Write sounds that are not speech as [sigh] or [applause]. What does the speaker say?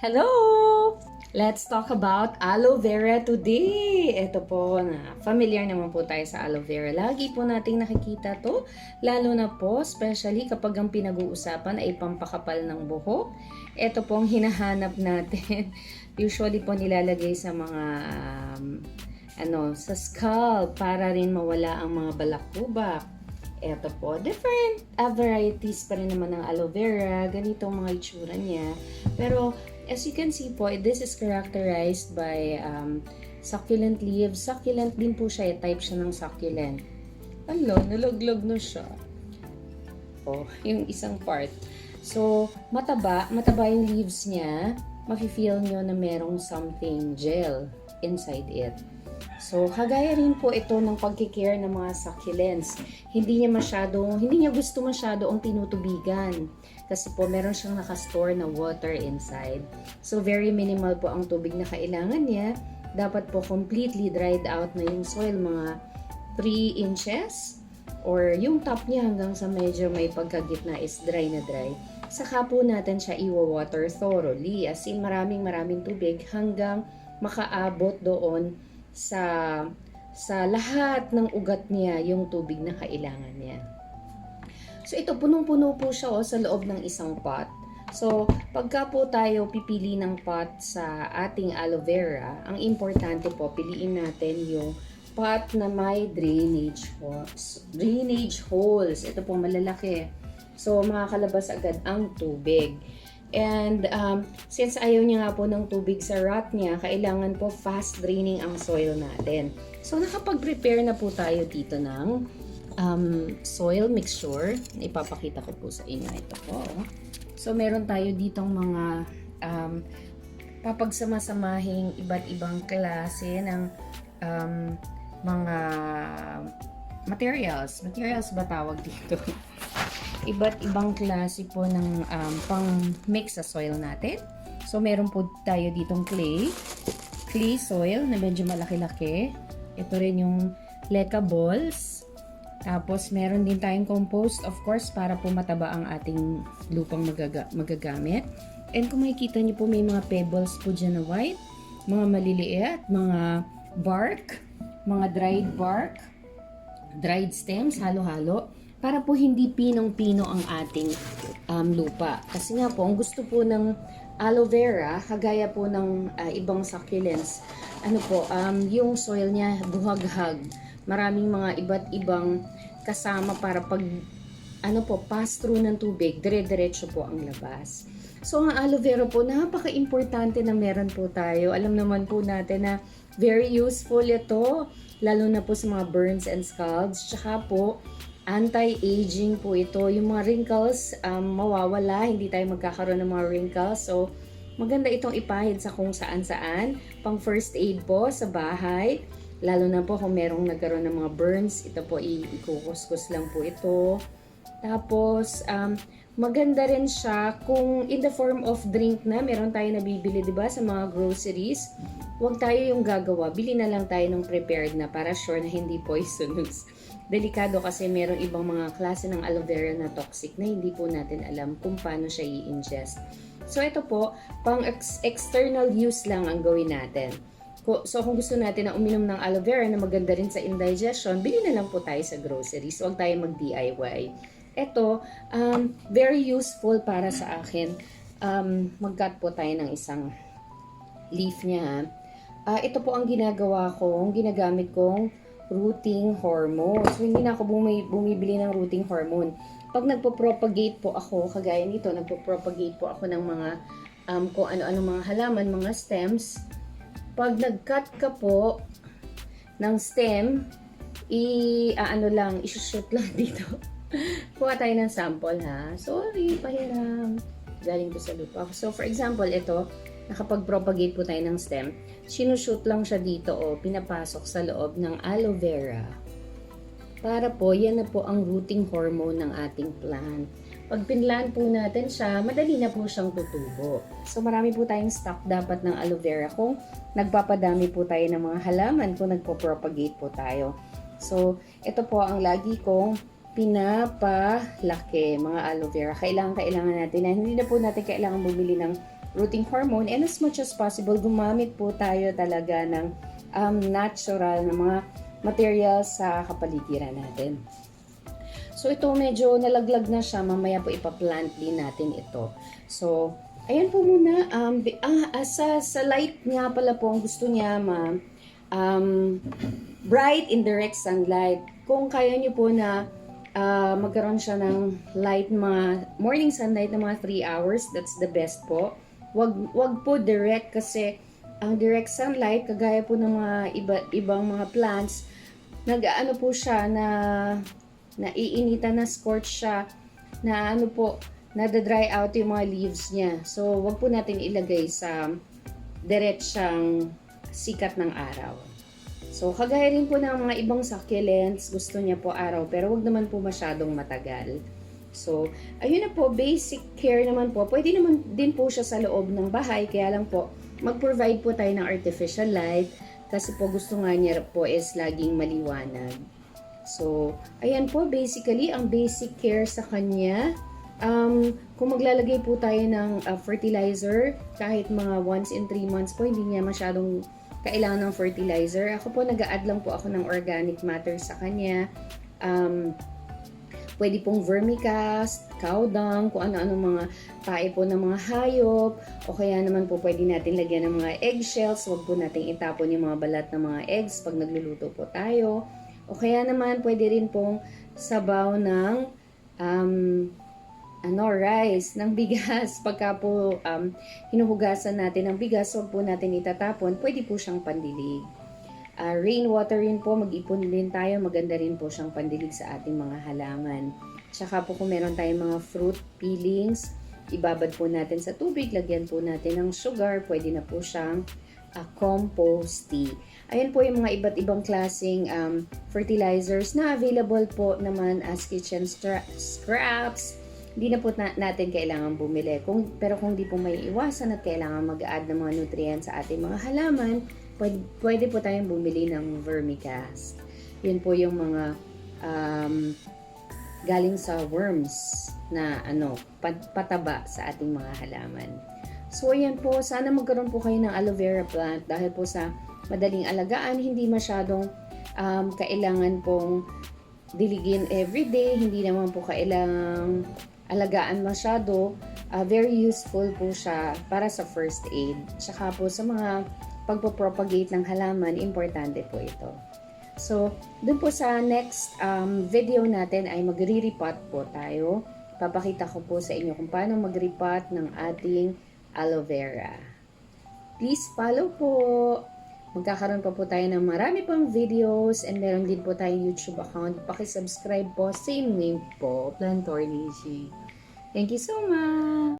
Hello! Let's talk about aloe vera today. Ito po na familiar naman po tayo sa aloe vera. Lagi po nating nakikita to, lalo na po, especially kapag ang pinag-uusapan ay pampakapal ng buhok. Ito po ang hinahanap natin. [laughs] Usually po nilalagay sa mga um, ano, sa scalp para rin mawala ang mga balakubak. Ito po, different uh, varieties pa rin naman ng aloe vera. Ganito ang mga itsura niya. Pero as you can see po, this is characterized by um, succulent leaves. Succulent din po siya, eh, type siya ng succulent. Alo, nalaglag na siya. Oh, yung isang part. So, mataba, mataba yung leaves niya. Mafe-feel nyo na merong something gel inside it. So, kagaya rin po ito ng pagkikare ng mga succulents. Hindi niya masyado, hindi niya gusto masyado ang tinutubigan. Kasi po, meron siyang nakastore na water inside. So, very minimal po ang tubig na kailangan niya. Dapat po completely dried out na yung soil, mga 3 inches. Or yung top niya hanggang sa medyo may pagkagitna is dry na dry. Saka po natin siya iwa-water thoroughly. As in, maraming maraming tubig hanggang makaabot doon sa sa lahat ng ugat niya yung tubig na kailangan niya. So ito punong-puno po siya oh, sa loob ng isang pot. So pagka po tayo pipili ng pot sa ating aloe vera, ang importante po piliin natin yung pot na may drainage holes. Drainage holes. Ito po malalaki. So makakalabas agad ang tubig. And um, since ayaw niya nga po ng tubig sa rot niya, kailangan po fast draining ang soil natin. So nakapag-prepare na po tayo dito ng um, soil mixture. Ipapakita ko po sa inyo ito po. So meron tayo ditong mga um, papagsama-samahing iba't ibang klase ng um, mga materials. Materials ba tawag dito? [laughs] iba't ibang klase po ng um, pang-mix sa soil natin. So, meron po tayo ditong clay. Clay soil na medyo malaki-laki. Ito rin yung leca balls. Tapos, meron din tayong compost, of course, para po mataba ang ating lupang magaga magagamit. And kung makikita niyo po, may mga pebbles po dyan na white. Mga maliliit, mga bark, mga dried bark, dried stems, halo-halo para po hindi pinong-pino ang ating um, lupa. Kasi nga po, ang gusto po ng aloe vera, kagaya po ng uh, ibang succulents, ano po, um, yung soil niya buhaghag. Maraming mga iba't ibang kasama para pag ano po, pass through ng tubig, dire-diretso po ang labas. So, ang aloe vera po, napaka-importante na meron po tayo. Alam naman po natin na very useful ito, lalo na po sa mga burns and scalds. Tsaka po, anti-aging po ito. Yung mga wrinkles, um, mawawala. Hindi tayo magkakaroon ng mga wrinkles. So, maganda itong ipahid sa kung saan-saan. Pang first aid po sa bahay. Lalo na po kung merong nagkaroon ng mga burns, ito po ikukuskus lang po ito. Tapos, um, maganda rin siya kung in the form of drink na, meron tayo nabibili, di ba, sa mga groceries. Huwag tayo yung gagawa. Bili na lang tayo ng prepared na para sure na hindi poisonous [laughs] delikado kasi meron ibang mga klase ng aloe vera na toxic na hindi po natin alam kung paano siya i-ingest. So ito po, pang ex- external use lang ang gawin natin. So kung gusto natin na uminom ng aloe vera na maganda rin sa indigestion, bili na lang po tayo sa groceries. Huwag tayo mag-DIY. Ito, um, very useful para sa akin. Um, mag-cut po tayo ng isang leaf niya. Uh, ito po ang ginagawa ko, ang ginagamit kong rooting hormone. So, hindi na ako bumi, bumibili ng rooting hormone. Pag nagpo-propagate po ako, kagaya nito, nagpo-propagate po ako ng mga um, kung ano-ano mga halaman, mga stems. Pag nag-cut ka po ng stem, i ano lang, isushoot lang [laughs] dito. Kuha tayo ng sample ha. Sorry, pahiram. Galing ko sa lupa. So, for example, ito, nakapag-propagate po tayo ng stem, sinushoot lang siya dito o pinapasok sa loob ng aloe vera. Para po, yan na po ang rooting hormone ng ating plant. Pag pinlan po natin siya, madali na po siyang tutubo. So marami po tayong stock dapat ng aloe vera kung nagpapadami po tayo ng mga halaman kung nagpo-propagate po tayo. So ito po ang lagi kong pinapalaki mga aloe vera. Kailangan, kailangan natin na hindi na po natin kailangan bumili ng rooting hormone and as much as possible gumamit po tayo talaga ng um, natural na mga materials sa kapaligiran natin. So ito medyo nalaglag na siya, mamaya po ipaplant din natin ito. So ayan po muna, um, ah, ah, sa, sa light nga pala po ang gusto niya ma um, bright indirect sunlight. Kung kaya niyo po na ah, magkaroon siya ng light mga morning sunlight na mga 3 hours, that's the best po. Wag wag po direct kasi ang direct sunlight kagaya po ng mga iba, ibang mga plants nag-ano po siya na naiinitan na scorch siya na ano po nada-dry out yung mga leaves niya. So, wag po natin ilagay sa diretsang sikat ng araw. So, kagaya rin po ng mga ibang succulents, gusto niya po araw, pero wag naman po masyadong matagal. So, ayun na po, basic care naman po. Pwede naman din po siya sa loob ng bahay, kaya lang po, mag-provide po tayo ng artificial light kasi po gusto nga niya po is laging maliwanag. So, ayan po, basically, ang basic care sa kanya. Um, kung maglalagay po tayo ng uh, fertilizer, kahit mga once in 3 months po, hindi niya masyadong kailangan ng fertilizer. Ako po, nag-add lang po ako ng organic matter sa kanya. Um, pwede pong vermicast, cow dung, kung ano-ano mga tae po ng mga hayop, o kaya naman po pwede natin lagyan ng mga eggshells, huwag po natin itapon yung mga balat ng mga eggs pag nagluluto po tayo. O kaya naman pwede rin pong sabaw ng um, ano, rice, ng bigas. [laughs] Pagka po um, hinuhugasan natin ng bigas, huwag po natin itatapon, pwede po siyang pandilig. Ah, rainwater rin po, mag-ipon din tayo, maganda rin po siyang pandilig sa ating mga halaman. Tsaka po kung meron tayong mga fruit peelings, ibabad po natin sa tubig, lagyan po natin ng sugar, pwede na po siyang ah, compost tea. Ayan po yung mga iba't ibang klaseng um, fertilizers na available po naman as kitchen scraps. Hindi na po na- natin kailangan bumili. Kung, pero kung di po may iwasan at kailangan mag-add ng mga nutrients sa ating mga halaman, pwede, pwede po tayong bumili ng vermicast. Yun po yung mga um, galing sa worms na ano, pat- pataba sa ating mga halaman. So, ayan po. Sana magkaroon po kayo ng aloe vera plant dahil po sa madaling alagaan, hindi masyadong um, kailangan pong diligin everyday, hindi naman po kailangang alagaan masyado. Ah, very useful po siya para sa first aid. Tsaka po sa mga pagpo-propagate ng halaman, importante po ito. So, dun po sa next um, video natin ay magre-repot po tayo. Papakita ko po sa inyo kung paano mag-repot ng ating aloe vera. Please follow po. Magkakaroon pa po tayo ng marami pang videos and meron din po tayong YouTube account. Pakisubscribe po. Same name po, Plantornici. Thank you so much!